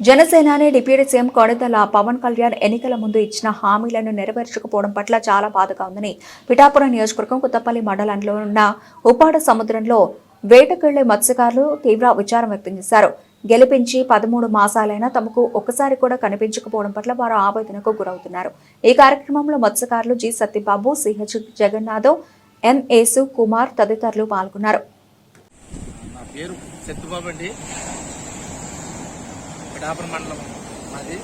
జనసేనాని deputy CM కొడదల పవన్ కళ్యాణ్ ఎన్నికల ముందు ఇచ్చిన హామీలను నెరవేర్చకపోవడం పట్ల చాలా బాధగా ఉందని పిఠాపురం నియోజకవర్గం కొత్తపల్లి మండలంలో ఉన్న ఉపాడ సముద్రంలో వేటకెళ్ళే మత్స్యకారులు తీవ్ర విచారం వ్యక్తం చేశారు. గెలిపించి పదమూడు మాసాలైనా తమకు ఒక్కసారి కూడా కనిపించకపోవడం పట్ల వారు ఆవేదనకు గురవుతున్నారు. ఈ కార్యక్రమంలో మత్స్యకారులు G Satyababu CH Jagannath M Yesu Kumar తదితరులు పాల్గొన్నారు. నా పేరు సత్యబాబు అండి. పిఠాపురం మండలం మాది.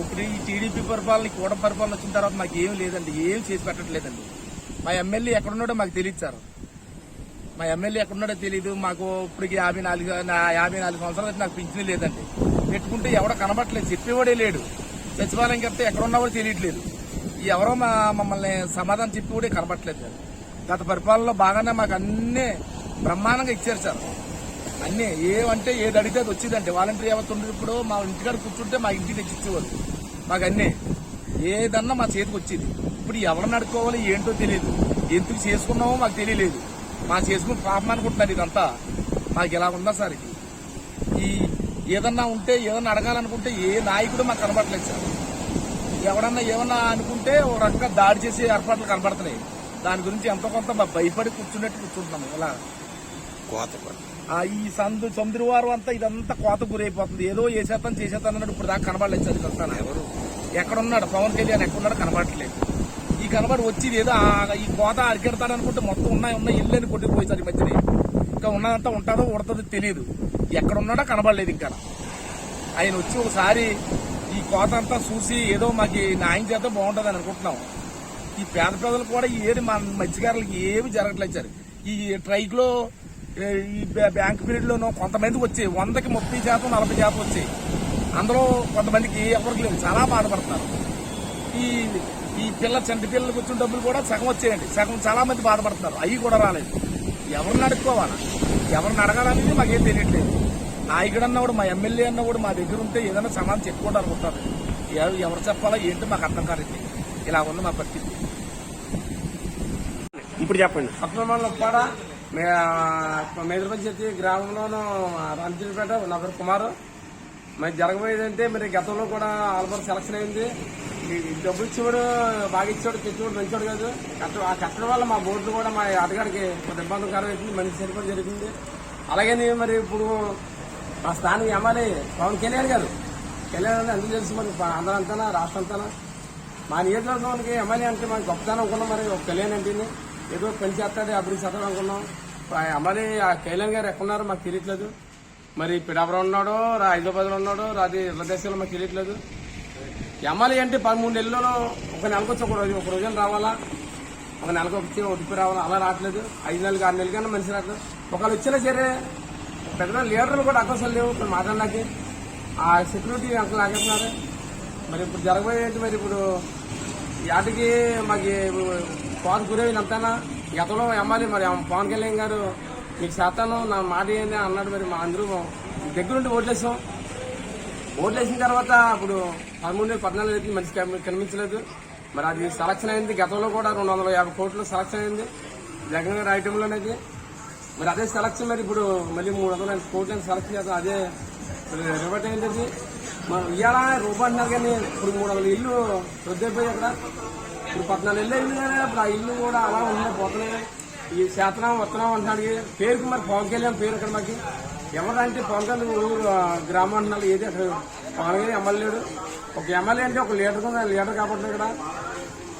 ఇప్పుడు ఈ టీడీపీ పరిపాలన కూడ పరిపాలన వచ్చిన తర్వాత మాకు ఏం లేదండి ఏం చేసి పెట్టట్లేదండి. మా ఎమ్మెల్యే ఎక్కడున్నాడో మాకు తెలియదు సార్. మా ఎమ్మెల్యే ఎక్కడున్నాడో తెలియదు మాకు ఇప్పటికి యాభై నాలుగు యాభై నాలుగు సంవత్సరాలు అయితే నాకు పింఛన్ లేదండి. పెట్టుకుంటే ఎవడో కనబట్టలేదు చెప్పేవాడే లేడు. సచివాలయం కడితే ఎక్కడ ఉన్నావో తెలియట్లేదు. ఎవరో మా మమ్మల్ని సమాధానం చెప్పి కూడా కనబట్టలేదు సార్ గత పరిపాలనలో బాగానే మాకు అన్నీ బ్రహ్మాండంగా ఇచ్చారు సార్. అన్నీ ఏమంటే ఏది అడిగితే అది వచ్చిందంటే. వాలంటీర్ ఉండదు ఇప్పుడు మా ఇంటికాడ కూర్చుంటే మా ఇంటికి తెచ్చిచ్చేవారు మాకు అన్నీ. ఏదన్నా మా చేతికి వచ్చేది. ఇప్పుడు ఎవరు నడుకోవాలి ఏంటో తెలియదు ఎందుకు చేసుకున్నామో మాకు తెలియలేదు మా చేసుకుని పాపం అనుకుంటున్నారు ఇదంతా. మాకు ఇలా ఉందా సార్. ఇది ఈ ఏదన్నా ఉంటే ఏదన్నా అడగాలనుకుంటే ఏ నాయకుడు మాకు కనబడలేదు సార్. ఎవడన్నా ఏమన్నా అనుకుంటే ఒక రకంగా దాడి చేసే ఏర్పాట్లు కనబడుతున్నాయి. దాని గురించి ఎంతో కొంత మా భయపడి కూర్చున్నట్టు కూర్చుంటున్నాము. ఇలా కోత ఈ సందు చంద్రవారం అంతా ఇదంతా కోత గురైపోతుంది. ఏదో చేసేస్తాను చేసేస్తాను అన్నాడు ఇప్పుడు దాకా కనబడలేదు సార్ ఇదంతా ఎవరు? ఎక్కడున్నాడు? పవన్ కళ్యాణ్ ఎక్కడున్నాడు? కనబడట్లేదు. ఈ కనబడి వచ్చింది ఏదో ఈ కోత అరికెడతాడనుకుంటే మొత్తం ఉన్నాయి ఉన్నాయి ఇల్లు అని కొట్టిపోయి సార్ ఈ మధ్యనే. ఇంకా ఉన్నదంతా ఉంటుందో ఉడతదో తెలియదు ఎక్కడున్నాడో కనబడలేదు ఇంకా ఆయన వచ్చి ఒకసారి ఈ కోత అంతా చూసి ఏదో మాకు న్యాయం చేస్తే బాగుంటుంది అని అనుకుంటున్నాం. ఈ పేద ప్రజలు కూడా ఈ ఏది మన మత్స్యకారులకి ఏమి జరగట్లేదు సార్. ఈ ట్రైక్లో ఈ బ్యా- బ్యాంక్ పీరియడ్ లోనూ కొంతమందికి వచ్చాయి. వందకి ముప్పై శాతం నలభై శాతం వచ్చాయి. అందులో కొంతమందికి ఎవరికి లేదు చాలా బాధపడుతున్నారు. ఈ ఈ పిల్ల చంటి పిల్లలకు వచ్చిన డబ్బులు కూడా సగం వచ్చాయండి. సగం చాలా మంది బాధపడుతున్నారు. అవి కూడా రాలేదు. ఎవరిని అడుక్కోవాలా? ఎవరిని అడగాలనేది మాకేం తెలియట్లేదు. నాయకుడు అన్నవాడు మా ఎమ్మెల్యే అన్నవాడు మా దగ్గర ఉంటే ఏదైనా సమాధానం చెప్పుకోవడం అనుకుంటారు ఎవ- ఎవరు చెప్పాలా ఏంటో మాకు అర్థం కాలేదు. ఇలా ఉంది మా పరిస్థితి. ఇప్పుడు చెప్పండి. అక్రమంలో కూడా మేదర చెత్తి గ్రామంలోనూ రంజీపేట నా పేరు కుమార్. మరి జరగబోయేదంటే మరి గతంలో కూడా ఆల్బర్ సెలక్షన్ అయింది. డబ్బు ఇచ్చేవాడు బాగా ఇచ్చేవాడు తెచ్చేవాడు మంచివాడు కాదు. కట్ట- ఆ కట్టడం వల్ల మా బోర్డు కూడా మా అధికారికి కొంత ఇబ్బందికరం అవుతుంది మంచి సరిపడి జరిగింది. అలాగని మరి ఇప్పుడు మా స్థానిక ఎమ్మెల్యే పవన్ కళ్యాణ్ గారు. కళ్యాణ్ గారు అందరూ తెలుసు మరి అందరూ అంతానా రాష్ట్రం అంతానా? మా నియోజకవర్గానికి ఎమ్మెల్యే అంటే మాకు గొప్పతనం అనుకున్నాం మరి ఒక కళ్యాణ్ అంటే ఏదో పని చేస్తాడు అభివృద్ధి చేస్తాడు అనుకున్నాం. ఇప్పుడు ఆ కైలాన్ ఆ గారు ఎక్కడున్నారో మాకు తెలియట్లేదు. మరి పిడాపురం ఉన్నాడో రా హైదరాబాద్లో ఉన్నాడో రాది ఇళ్ళ దేశంలో మాకు తెలియట్లేదు. ఎమ్మెల్యే అంటే పదమూడు నెలల్లో ఒక నెలకు వచ్చి ఒక రోజు ఒక రోజున రావాలా? ఒక నెలకు వచ్చి ఒడిపి రావాలా? అలా రావట్లేదు. ఐదు నెలలు ఆరు నెలలు కన్నా మనిషి రావట్లేదు. ఒకళ్ళు వచ్చినా సరే పెద్ద లీడర్లు కూడా అవకాశాలు లేవు ఇప్పుడు మాట్లాడడానికి. ఆ సెక్యూరిటీ అంత లాగేస్తున్నారు మరి ఇప్పుడు జరగబోయేది మరి ఇప్పుడు వాటికి మాకు పవన్ గురైన అంతేనా? గతంలో ఎమ్మెల్యే మరి పవన్ కళ్యాణ్ గారు మీకు శాతాను నా మాట ఏంది? అన్నాడు మరి మా అందరూ. దగ్గరుండి ఓట్లేసాం. ఓట్లేసిన తర్వాత ఇప్పుడు పదమూడు వేలు పద్నాలుగు వేలు మంచి కనిపించలేదు. మరి అది సెలక్షన్ అయింది. గతంలో కూడా రెండు వందల యాభై కోట్లు సెలక్షన్ అయింది. జగన్ గారి ఐటెంలోనేది మరి అదే సెలక్షన్ మరి ఇప్పుడు మళ్ళీ మూడు వందల కోట్లు సెలక్షన్ చేస్తాం. అదే రివర్ట్ అయింది మరి ఇవాళ రూపాయి అంటున్నారు కానీ ఇప్పుడు మూడు వందల ఇల్లు రద్దయిపోయాయి అక్కడ. ఇప్పుడు పద్నాలుగు ఇల్లు అయింది కానీ ఇప్పుడు ఆ ఇల్లు కూడా అలా ఉన్నాయి పోతున్నాయి ఈ శాతనం వస్తున్నాం అంటున్నాడు పేరుకి మరి పవన్ కళ్యాణ్ పేరు ఇక్కడ మాకు. ఎవరంటే పవన్ కళ్యాణ్ గ్రామం అంటున్నారు ఏది అక్కడ పవన్ కళ్యాణ్ ఎమ్మెల్యే లేడు. ఒక ఎమ్మెల్యే అంటే ఒక లీడర్ కూడా లీడర్ కాబట్టి ఇక్కడ.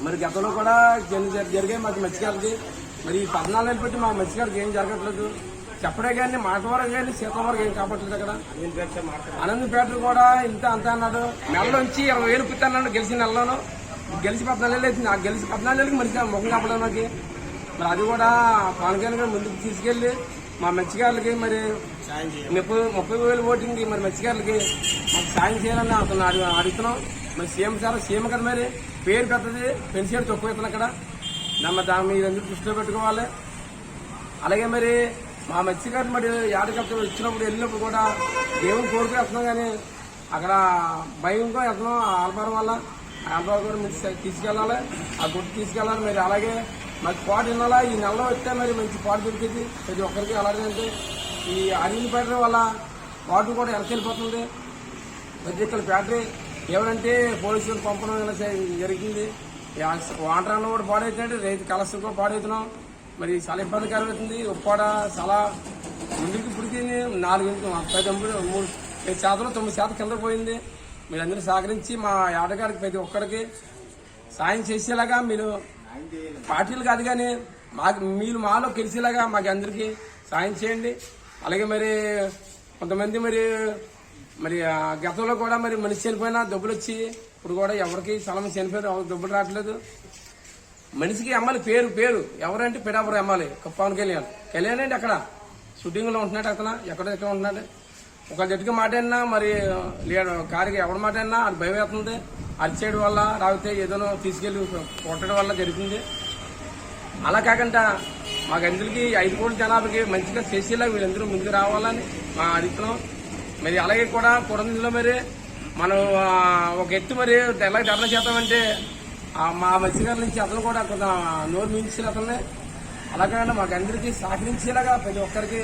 మరి గతంలో కూడా జరి- జరి- జరిగాయి మాకు మత్స్యకారులకి మరి ఈ పద్నాలుగు నెలలు పెట్టి మా మత్స్యకారులకి ఏం జరగట్లేదు. చెప్పడే కానీ మాట వరకు కానీ శీతం వరకు ఏం కాపట్లేదు అక్కడ అనంతపేటలు కూడా ఇంత అంత అన్నాడు. నెలలోంచి ఇరవై వేలు పుట్టి అన్నాడు గెలిచిన నెలలోను. గెలిచి పద్నాలుగు నెలలు అవుతుంది. ఆ గెలిచి పద్నాలుగు మంచిగా ముఖం కాపలేదు మాకు మరి అది కూడా పవన్ కళ్యాణ్ గారు ముందుకు తీసుకెళ్ళి మా మత్స్యకారులకి మరి ముప్పై ముప్పై వేలు ఓటింగ్ మరి మత్స్యకారులకి మాకు సాయం చేయాలని అతను అడుగు అడుగుతున్నాం. మరి సీఎం సార్ సీఎం కదా మరి పేరు పెద్దది పెన్షన్ తక్కువ అవుతుంది అక్కడ. నమ్మ దాన్ని మీరు ఎందుకు దృష్టిలో పెట్టుకోవాలి? అలాగే మరి మా మత్స్యకారులు మరి యాడకప్త వచ్చినప్పుడు వెళ్ళినప్పుడు కూడా దేవుని కోరిక వెళ్తున్నాం కానీ అక్కడ భయంగా వెళ్తున్నాం. ఆ ఆల్బారం వల్ల ఆ ఆల్బారం కూడా తీసుకెళ్ళాలి. ఆ గుడ్ తీసుకెళ్ళాలి. మరి అలాగే మాకు పాట వినాలా? ఈ నెలలో వస్తే మరి మంచి పాట దొరికింది? ప్రతి ఒక్కరికి అలాగే ఈ అరిగిన పెట్టడం వల్ల పాటు కూడా ఎలకెళ్ళిపోతుంది ప్రతి ఒక్కరి బ్యాటరీ ఏమంటే పోలీసులు పంపడం ఇలా జరిగింది. వాటర్ అన్న కూడా పాడవుతుంది రైతు కలసం కూడా పాడవుతున్నాం మరి చాలా ఇబ్బందికరం అవుతుంది. ఉప్పాడ చాలా ముందుకి ఇప్పటికి నాలుగు పది తొమ్మిది మూడు ఐదు శాతం తొమ్మిది శాతం కింద పోయింది. మీరందరూ సహకరించి మా ఆటగారికి ప్రతి ఒక్కరికి సాయం చేసేలాగా మీరు పార్టీలు కాదు కానీ మాకు మీరు మాలో గెలిచేలాగా మాకు అందరికీ సాయం చేయండి. అలాగే మరి కొంతమంది మరి మరి గతంలో కూడా మరి మనిషి చనిపోయినా డబ్బులు వచ్చి ఇప్పుడు కూడా ఎవరికి సలమ చనిపోయినా చనిపోయారు ఎవరికి డబ్బులు రావట్లేదు. మనిషికి అమ్మాలి పేరు పేరు. ఎవరంటే పిడాపురం అమ్మాలి పవన్ కళ్యాణ్. కళ్యాణ్ అండి అక్కడ షూటింగ్లో ఉంటున్నాడు అతను. ఎక్కడ ఎక్కడ ఉంటున్నాడు? ఒక జట్టుకి మాట అయినా మరి కారికి ఎవరి మాట అయినా అది భయం వేస్తుంది. అరిచేయడం వల్ల రాకపోతే ఏదైనా తీసుకెళ్ళి కొట్టడం వల్ల జరుగుతుంది. అలా కాకుండా మాకు అందరికీ ఐదు కోట్ల జనాభాకి మంచిగా చేసేలా వీళ్ళందరూ ముందుకు రావాలని మా అడుగుతున్నాం మరి అలాగే కూడా పురంలో మరి మనం ఒక ఎత్తు మరి ఎలా ధర్నా చేద్దామంటే మా మత్స్యకారుల నుంచి అతను కూడా కొంత నోరు మించిన అతన్ని. అలాగే మాకు అందరికీ సహకరించేలాగా ప్రతి ఒక్కరికి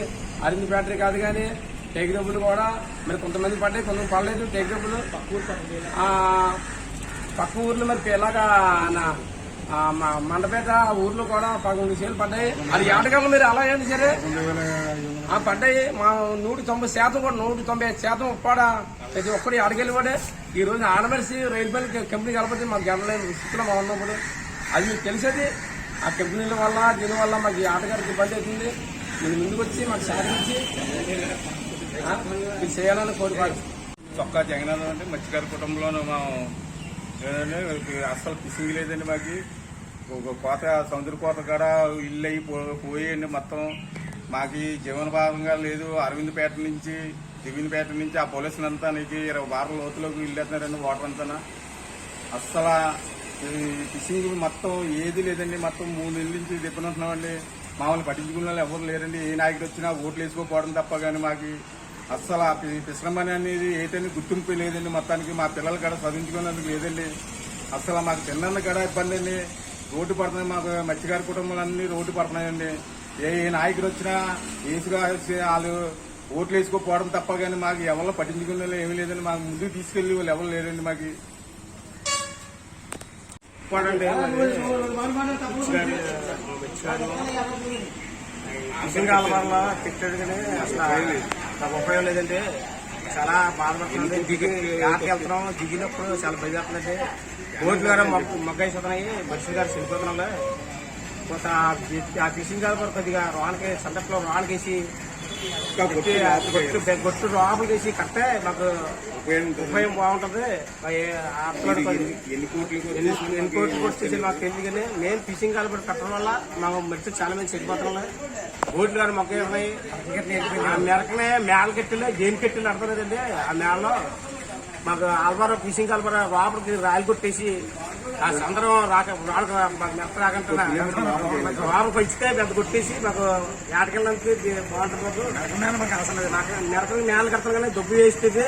అరింది బ్యాటరీ కాదు కానీ టేక్ డబ్బులు కూడా మరి కొంతమంది పడ్డాయి కొంతమంది పడలేదు. టేక్ డబ్బులు పక్క ఊర్లో మరి ఇలాగా నా ఆ, మండపేట ఊర్లో కూడా పదకొండు సేలు పడ్డాయి. అది ఏటకాలం మీరు అలా ఏంటి సరే? ఆ పడ్డాయి. మా నూట తొంభై శాతం కూడా నూట తొంభై శాతం ఉప్పాడ ప్రతి ఒక్కరు అడగలి కూడా. ఈ రోజు ఆడమరిసి రైల్వే కంపెనీ కలపతి మాకు జనలేని స్థితిలో మా ఉన్నప్పుడు. అది మీకు తెలిసేది. ఆ కంపెనీల వల్ల దీనివల్ల మాకు ఈ ఆటగారికి ఇబ్బంది అవుతుంది. మీరు ముందుకు వచ్చి మాకు సహకరించి ఆ, మీరు చేయాలని కోరుకోవాలి. చొక్కా జగనాథం అంటే మత్స్యకార కుటుంబంలోనూ మేము అస్సలు ఫిషింగ్ లేదండి మాకు. ఒక కోత సముద్ర కోత కాడ ఇల్లు అయి పో- పోయండి మొత్తం. మాకు ఈ లేదు. అరవింద్పేట నుంచి దివినపేట నుంచి ఆ పోలీసులు అంతా నీకు ఇరవై వారాల లోతులోకి ఇల్లు వేస్తున్నారండి వాటర్ అంతా. అస్సలు ఫిషింగ్ మొత్తం ఏది లేదండి మొత్తం మూడు నెలల నుంచి దెబ్బనుంటున్నామండి మామూలు పట్టించుకున్న వాళ్ళు ఎవరు లేరండి. ఏ నాయకుడు వచ్చినా ఓట్లు వేసుకోపోవడం తప్ప కానీ మాకు అస్సలు ఆ పిసరమని అనేది ఏంటని గుర్తింపు లేదండి. మొత్తానికి మా పిల్లలు కూడా చదివించుకున్నందుకు లేదండి. అస్సలు మాకు తిన్న కూడా ఇబ్బంది అండి. రోడ్డు పడుతున్నాయి మాకు మత్స్యకార కుటుంబాలన్నీ రోడ్డు పడుతున్నాయండి. ఏ ఏ నాయకుడు వచ్చినా ఏసుగా వచ్చి వాళ్ళు ఓట్లు వేసుకోపోవడం తప్ప కానీ మాకు ఎవరు పట్టించుకునే వాళ్ళు ఏమీ లేదండి. మాకు ముందుకు తీసుకెళ్ళి వాళ్ళు ఎవరు లేరండి మాకు. కానీ అసలు నాకు ఉపయోగం లేదంటే చాలా బాధపడుతుంది దిగి ఆటకి వెళ్తున్నాం దిగినప్పుడు చాలా భయపడుతుందండి బోట్లు గారు మొగ్గైపోతున్నాయి మనుషులు గారు చనిపోతున్నాం కొంత ఆ ఫిషింగ్ గారు కూడా కొద్దిగా రానికి సందర్భంలో రానికేసి గొట్టు లోపలికి వేసి కట్టే మాకు ఉపయోగం బాగుంటుంది ఎన్ని కోట్లు ఎన్ని కోట్లు కొట్టేసి మాకు తెలియదు కానీ మేము ఫిషింగ్ కాలు కట్టడం వల్ల మాకు మెడిసిన్ చాలా మంది చెడిపోతున్నాం బోట్లు కానీ మొక్క ఉన్నాయి ఆ మెరకనే మేళ కట్టెలు జైన్ కట్టెలు నడతలేదండి ఆ మేళలో మాకు ఆల్వారం ఫిషింగ్ కాల్బారో లోపలికి రాయలు కొట్టేసి ఆ సందరం రాక రాక మాకు మెత్త రాకంటున్నా. లోపలికి వచ్చితే పెద్ద కొట్టేసి మాకు ఏటకెళ్ళడానికి బాగుంటుంది మాకు. నాకు మెరకలు నేల కడతాను కానీ దొబ్బు వేస్తుంది